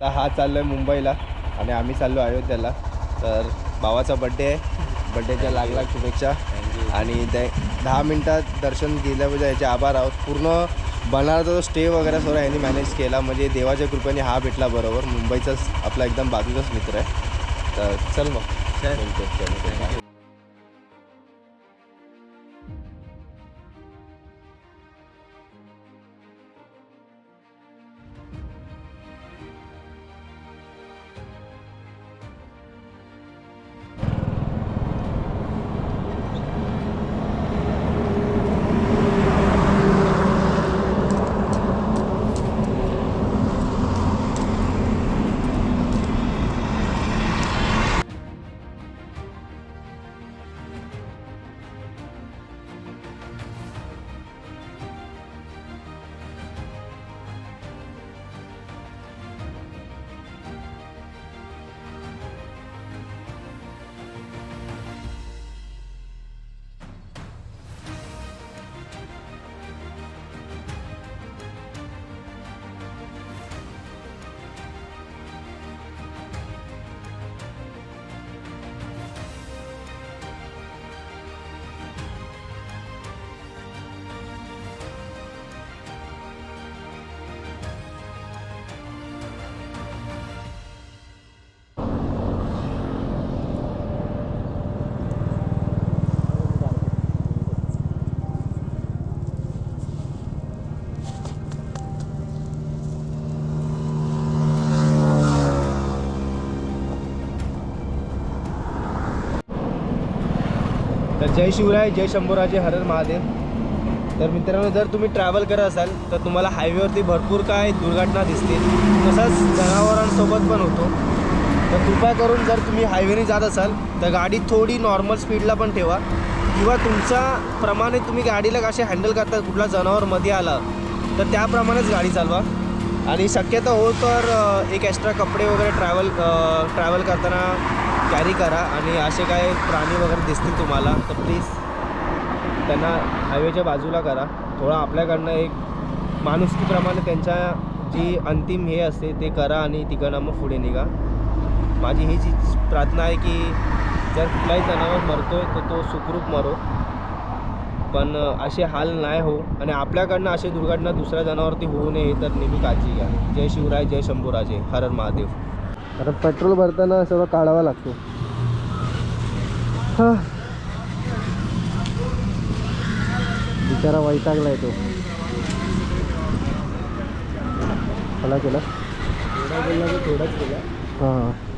आता हा चाललो आहे मुंबईला आणि आम्ही चाललो अयोध्याला. तर भावाचा बड्डे आहे. बड्डेच्या लाख शुभेच्छा. आणि ते दहा मिनटात दर्शन घेतल्याबद्दल याचे आभार आहोत. पूर्ण बनारचा जो स्टे वगैरे सर्व यांनी मॅनेज केला. म्हणजे देवाच्या कृपेने हा भेटला बरोबर. मुंबईचाच आपला एकदम बाजूचाच मित्र आहे. तर चल मग. बोलतो, जय शिवराय जय शंभूराजे हरर महादेव. तर मित्रांनो जर तुम्ही ट्रॅव्हल करत असाल तर तुम्हाला हायवेवरती भरपूर काय दुर्घटना दिसतील. तसंच जनावरांसोबत पण होतो. तर कृपया करून जर तुम्ही हायवेने जात असाल तर गाडी थोडी नॉर्मल स्पीडला पण ठेवा. किंवा तुमच्या प्रमाणे तुम्ही गाडीला कसे हँडल करता कुठला जनावर मध्ये आला तर त्याप्रमाणेच गाडी चालवा. आणि शक्यतो हो तर एक एक्स्ट्रा कपडे वगैरे ट्रॅव्हल ट्रॅव्हल करताना कॅरी करा आणि असे काय प्राणी वगैरे दिसतील तुम्हाला तर प्लीज त्यांना हायवेच्या बाजूला करा. थोडा आपल्याकडनं एक माणुसकीप्रमाणे त्यांच्या जी अंतिम हे असते ते करा आणि तिकडनं मग पुढे निघा. माझी हीच प्रार्थना आहे की जर कुठलाही जनावर मरतो आहे तर तो सुखरूप मरो. पण असे हाल नाही हो. आणि आपल्याकडनं अशी दुर्घटना दुसऱ्या जनावरती होऊ नये तर नेहमी काळजी घ्या. जय शिवराय जय शंभूराजे. हरर महादेव. कारण पेट्रोल भरताना सगळं काढावा लागतो. बिचारा वैतागलाय तो. मला केला? थोडाच केला. हां.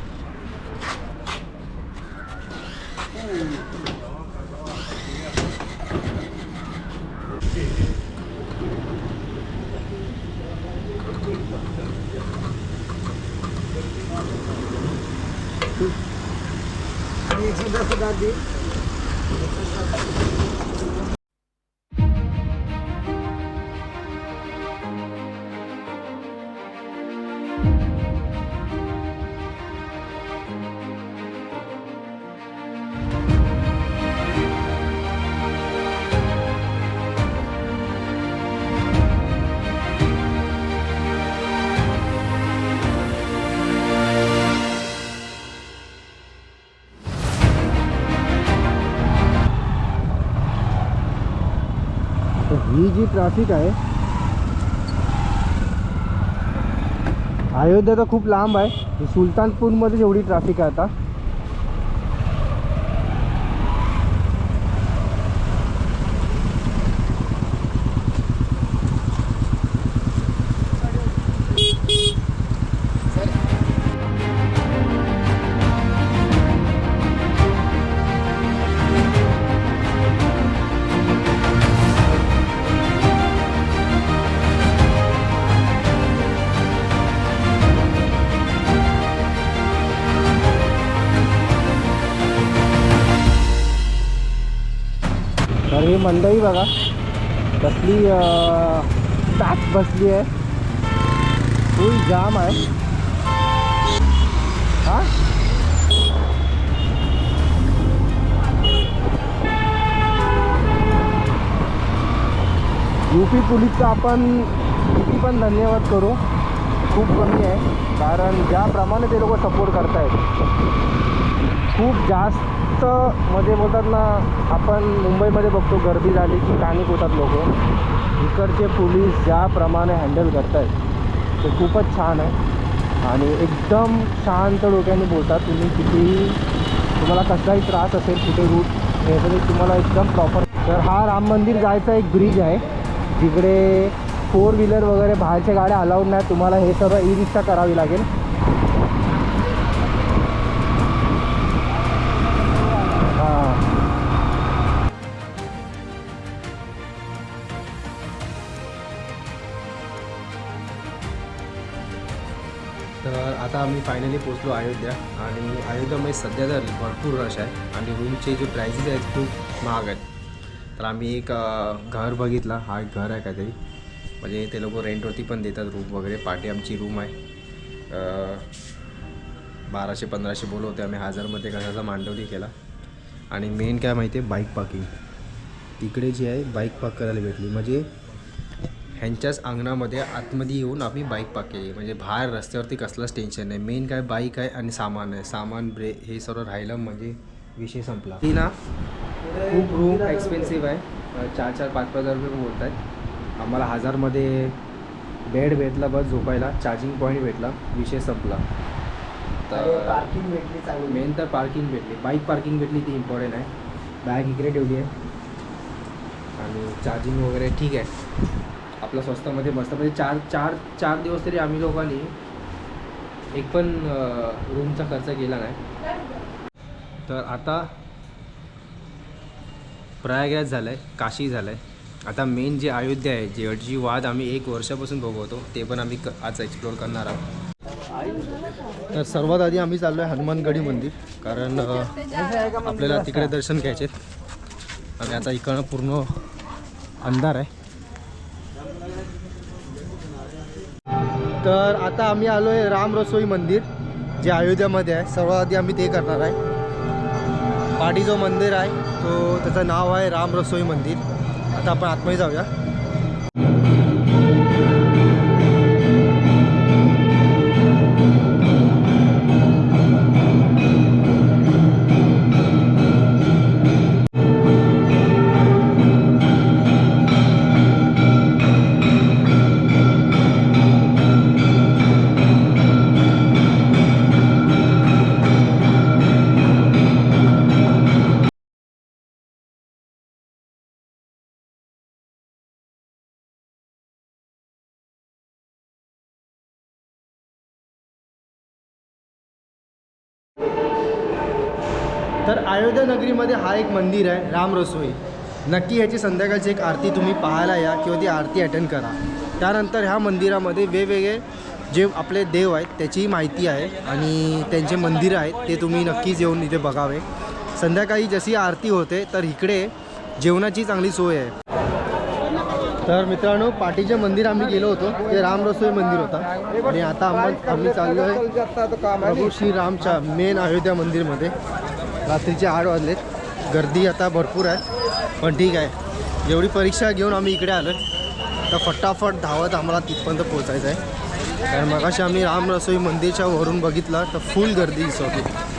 तर ही जी ट्रॅफिक आहे अयोध्या तर खूप लांब आहे. सुलतानपूरमध्ये एवढी ट्रॅफिक आहे आता तर ही मंडई बघा. कसली पॅक बसली आहे. फुल जाम आहे. हा? यू पी पोलीसचा आपण किती पण धन्यवाद करू. खूप कमी आहे. कारण ज्याप्रमाणे ते लोक सपोर्ट करतायत खूप जास्त फक्त मध्ये बोलतात ना आपण मुंबईमध्ये बघतो गर्दी झाली की पॅनिक होतात लोक. इकडचे पोलीस ज्याप्रमाणे हँडल करतायत ते खूपच छान आहे. आणि एकदम शांत डोक्याने बोलतात तुम्ही कितीही तुम्हाला कसलाही त्रास असेल कुठे रूट हे तुम्हाला एकदम प्रॉपर तर हा राम मंदिर जायचा एक ब्रिज आहे जिकडे फोर व्हीलर वगैरे बाहेरच्या गाड्या अलाउड नाही तुम्हाला हे सगळं ई रिक्षा करावी लागेल. आता आम्ही फायनली पोचलो अयोध्या. आणि अयोध्यामध्ये सध्या तर भरपूर रश आहे. आणि रूमचे जे प्राइसेस आहेत खूप महाग आहेत. तर आम्ही एक घर बघितला. हा एक घर आहे काहीतरी. म्हणजे ते लोक रेंटवरती पण देतात रूम वगैरे. पार्टी आमची रूम आहे. बाराशे पंधराशे बोलवते आम्ही. हजारमध्ये कशाचा मांडवली केला. आणि मेन काय माहिती आहे बाईक पार्किंग तिकडे जी आहे बाईक पार्क करायला भेटली. म्हणजे ह्यांच्याच अंगणामध्ये आतमध्ये येऊन आम्ही बाईक पार्क केली. म्हणजे बाहेर रस्त्यावरती कसलंच टेन्शन नाही. मेन काय बाईक आहे आणि सामान आहे. सामान ब्रे हे सर्व राहिलं म्हणजे विषय संपला. ती ना खूप रूम एक्सपेन्सिव्ह आहे. चार चार पाच पाच हजार रुपये बोलत आहेत आम्हाला हजारमध्ये बेड भेटला बस झोपायला. चार्जिंग पॉईंट भेटला. विषय संपला. तर पार्किंग भेटली चांगली. मेन तर पार्किंग भेटली. बाईक पार्किंग भेटली ती इम्पॉर्टंट आहे. बॅग इकडे ठेवली आहे. आणि चार्जिंग वगैरे ठीक आहे. आपल्या स्वस्तामध्ये मस्त म्हणजे चार चार चार दिवस तरी आम्ही लोकांनी एक पण रूमचा खर्च केला नाही. तर आता प्रयागराज झालं आहे काशी झालं आहे आता मेन जे अयोध्या आहे जे जी वाद आम्ही एक वर्षापासून भोगवतो ते पण आम्ही आज एक्सप्लोअर करणार आहोत. तर सर्वात आधी आम्ही चाललो आहे हनुमानगडी मंदिर कारण आपल्याला तिकडे दर्शन घ्यायचे आणि आता इकडं पूर्ण अंधार आहे. तर आता आम्ही आलो आहे राम रसोई मंदिर जे अयोध्यामध्ये आहे. सर्वात आधी आम्ही ते करणार आहे. पाठी जो मंदिर आहे तो त्याचं नाव आहे राम रसोई मंदिर. आता आपण आतमध्ये जाऊया. तर अयोध्या नगरीमध्ये हा एक मंदिर आहे राम रसोई. नक्की ह्याची संध्याकाळची एक आरती तुम्ही पाहायला या किंवा ती आरती अटेंड करा. त्यानंतर ह्या मंदिरामध्ये वेगवेगळे जे आपले देव आहेत त्याचीही माहिती आहे आणि त्यांचे मंदिरं आहेत ते तुम्ही नक्कीच येऊन इथे बघावे. संध्याकाळी जशी आरती होते तर इकडे जेवणाची चांगली सोय आहे. तर मित्रांनो पाटीचे मंदिर आम्ही गेलो होतो ते राम रसोई मंदिर होता. आणि आता आम्ही आम्ही चाललो आहे प्रभू श्रीरामच्या मेन अयोध्या मंदिरमध्ये. रात्रीचे आठ वाजलेत. गर्दी आता भरपूर आहे पण ठीक आहे. जेवढी परीक्षा घेऊन आम्ही इकडे आलो तर फटाफट धावत आम्हाला तिथपर्यंत पोहोचायचं आहे कारण मगाशी आम्ही राम रसोई मंदिरच्या वरून बघितलं तर फुल गर्दी दिसत होती.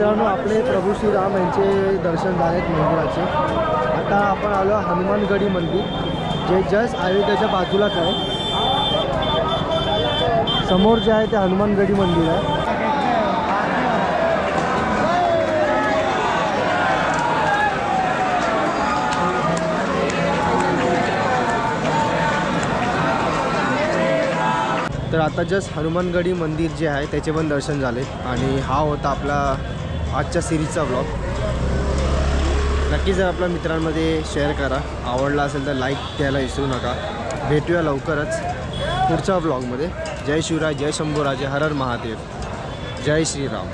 मित्रांनो आपले प्रभू श्रीराम यांचे दर्शन झाले मंदिराचे. आता आपण आलो हनुमानगडी मंदिर जे जस्ट अयोध्याच्या बाजूलाच आहे. समोर जे आहे ते हनुमानगडी मंदिर आहे. तर आता जस्ट हनुमानगडी मंदिर जे आहे त्याचे पण दर्शन झाले. आणि हा होता आपला आजच्या सिरीजचा ब्लॉग नक्की जर आपल्या मित्रांमध्ये शेअर करा. आवडला असेल तर लाईक द्यायला विसरू नका. भेटूया लवकरच पुढच्या ब्लॉगमध्ये जय शिवराय जय शंभूराजे हर हर महादेव. जय श्रीराम.